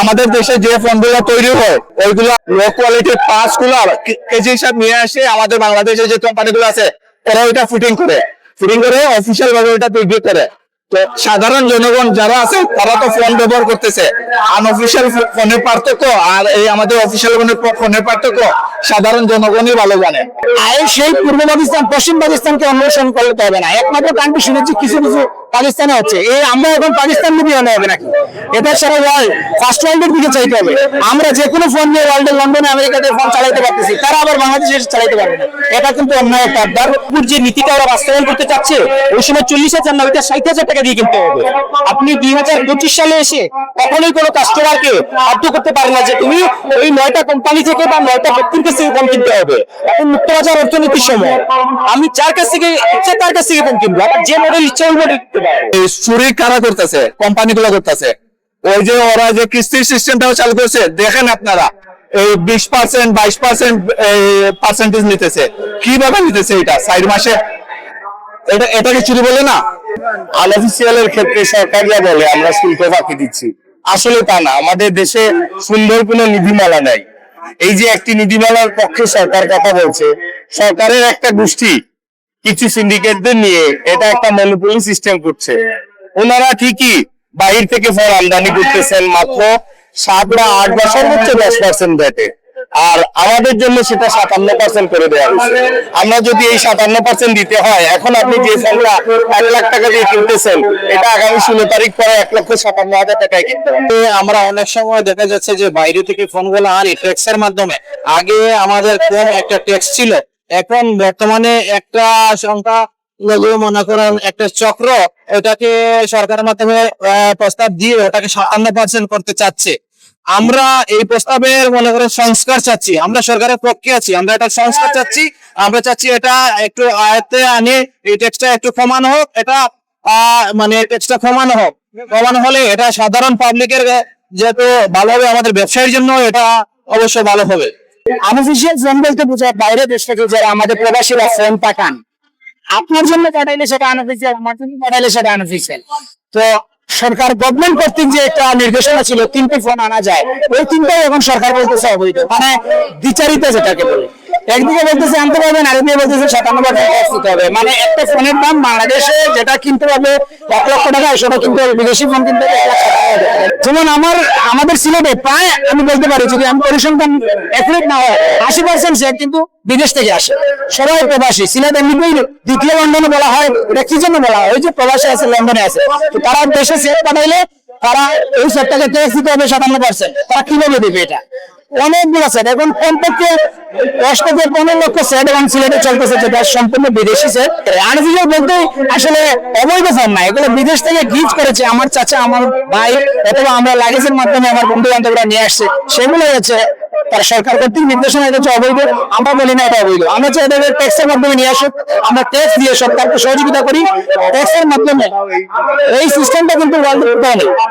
আমাদের দেশে যে ফোনগুলো তৈরি হয়, ওইগুলো লো কোয়ালিটির পাঁচগুলো কেজি হিসাব নিয়ে আসে আমাদের বাংলাদেশে যে কোম্পানিগুলো আছে, ওরা ওইটা ফিটিং করে। ফিটিং করে অফিসিয়াল ভাবে ওইটা বিক্রি করে। তো সাধারণ জনগণ যারা আছে, তারা তো ফোন ব্যবহার করতেছে। আনঅফিসিয়াল ফোনের পার্থক্য আর এই আমাদের অফিসিয়াল ফোনের পার্থক্য সাধারণ জনগণই ভালো জানে। আর সেই পূর্ব পাকিস্তান, পশ্চিম পাকিস্তানকে অন্বেষণ করতে হবে না। একমাত্র কান্ট্রি শুনেছি, কিছু কিছু পাকিস্তানে হচ্ছে। এই আমরা এখন পাকিস্তান নিয়ে আনা হবে নাকি? এটা সারা ওয়ার্ল্ড ফার্স্ট ওয়ার্ল্ডের দিকে চাইতে হবে। আমরা যে কোনো ফোন নিয়ে ওয়ার্ল্ডের লন্ডনে আমেরিকাতে ফোন চালাতে পারতেছি। তারা আবার বাংলাদেশে চালাতে পারবে না। এটা কিন্তু অন্যায় একটা আবদার। যে নীতিটা ওরা বাস্তবায়ন করতে চাচ্ছে, ওই সময় চল্লিশ হাজার না, ওইটা ষাট হাজার টাকা দিয়ে কিনতে হবে। আপনি দুই হাজার পঁচিশ সালে এসে কখনোই কোনো কাস্টমারকে বাধ্য করতে পারে না যে তুমি ওই নয়টা কোম্পানি থেকে বা নয়টা ব্যক্তির কাছ থেকে ফোন কিনতে হবে। এখন মুক্তবাজার অর্থনীতির সময়। আমি যার কাছ থেকে, ইচ্ছা তার কাছ থেকে ফোন কিনবো। আবার যে মডেল ইচ্ছা ওই মডেল কিনতে পারব। এই চুরি কারা করতেছে? কোম্পানিগুলো করতেছে। ওই যে ওরা যে কিস্তির সিস্টেমটাও চালু করছে দেখেন আপনারা এই বিশ পার্সেন্ট বাইশ পার্সেন্ট পার্সেন্টেজ নিতেছে। কীভাবে নিতেছে এটা? চার মাসে? এটা এটাকে চুরি বলে না? আনঅফিসিয়ালের ক্ষেত্রে সরকারিরা বলে আমরা শুল্ক ফাঁকি দিচ্ছি। আসলে তা না আমাদের দেশে সুন্দর কোনো নীতিমালা নাই। এই যে একটি নীতিমালার পক্ষে সরকার কথা বলছে সরকারের একটা গোষ্ঠী কিছু সিন্ডিকেটদের নিয়ে এটা একটা মনোপলি সিস্টেম করছে। ওনারা ঠিকই বাহির থেকে ফল আমদানি করতেছেন মাত্র সাত বা আট বা সর্বোচ্চ দশ পার্সেন্ট ভ্যাটে আর আমাদের জন্য সেটা সাতান্ন পার্সেন্ট করে দেওয়া হয়েছে। আমরা যদি এই সাতান্ন পার্সেন্ট দিতে হয়, এখন আপনি যে ফোনটা এক লাখ টাকা দিয়ে কিনতেছেন, এটা আগামী ষোলো তারিখ পরে এক লক্ষ সাতান্ন হাজার টাকায় কিনতে আমরা অনেক সময় দেখা যাচ্ছে যে বাইরে থেকে ফোনগুলো আনি ট্যাক্স এর মাধ্যমে, আগে আমাদের কম একটা ট্যাক্স ছিল এখন বর্তমানে একটা সংখ্যা লঘু মনে করেন একটা চক্র, এটাকে সরকারের মাধ্যমে প্রস্তাব দিয়ে ওটাকে সাতান্ন পার্সেন্ট করতে চাচ্ছে। আমরা এই প্রস্তাবের মনে করেন সংস্কার চাচ্ছি, আমরা সরকারের পক্ষে আছি, আমরা এটা সংস্কার চাচ্ছি, আমরা চাচ্ছি এটা একটু আয়ত্তে আনে, এই ট্যাক্সটা একটু কমানো হোক, এটা মানে ট্যাক্সটা কমানো হোক। কমানো হলে এটা সাধারণ পাবলিকের যেহেতু ভালো হবে আমাদের ব্যবসায়ীর জন্য, এটা অবশ্যই ভালো হবে। আনঅফিসিয়াল বলতে বোঝায়, বাইরে দেশ থেকে যারা আমাদের প্রবাসীরা ফোন পাঠান। আপনার জন্য পাঠাইলে সেটা আনঅফিসিয়াল আমার জন্য পাঠাইলে সেটা আনঅফিসিয়াল তো সরকার গভর্নমেন্ট কর্তৃক যে একটা নির্দেশনা ছিল, তিনটি ফোন আনা যায়। ওই তিনটাই এখন সরকার বলতেছে অবৈধ। মানে দ্বিচারিতা যেটাকে বলে। একদিকে বলতেছে, আনতে পারবেন, আরেকদিকে বলতেছে, সাতান্ন টাকা ট্যাক্স হবে। মানে একটা ফোনের দাম বাংলাদেশে যেটা কিনতে পারবে, এক লক্ষ টাকা, সেটা কিনতে হবে বিদেশি ফোন কিনতে হবে। যেমন আমার, আমাদের সিলেটে প্রায়, আমি বলতে পারি, যদি আমি পরিসংখ্যান অ্যাকুরেট না হয়, আশি পার্সেন্ট সেট কিন্তু বিদেশ থেকে আসে। সবাই প্রবাসী সিলেট এমনিতেই দ্বিতীয় লন্ডনে বলা হয়, এটা কি জন্য বলা হয়? ওই যে প্রবাসী আছে, লন্ডনে আছে। তো তারা দেশে সেট পাঠাইলে তারা এই সেটটাকে ট্যাক্স দিতে হবে সাতান্ন পার্সেন্ট তারা কীভাবে দেবে এটা? অনেকগুলো সেট এখন কমপক্ষে দশ থেকে পনেরো লক্ষ সেট এবং সিলেটে চলতেছে যেটা সম্পূর্ণ বিদেশি সেট আনঅফিসিয়াল বলতে আসলে অবৈধ ফোন না এগুলো বিদেশ থেকে গিফট করেছে আমার চাচা, আমার ভাই, অথবা আমরা লাগেজের মাধ্যমে আমার বন্ধু বান্ধবরা নিয়ে আসছে। সেগুলো হচ্ছে তার সরকার কর্তৃক নির্দেশনা, এটা হচ্ছে অবৈধ। আমরা বলি না এটা অবৈধ। আমরা চাই এদের ট্যাক্সের মাধ্যমে নিয়ে আসুক। আমরা ট্যাক্স দিয়ে সরকারকে সহযোগিতা করি। ট্যাক্সের মাধ্যমে এই সিস্টেমটা কিন্তু ওয়ার্ল্ড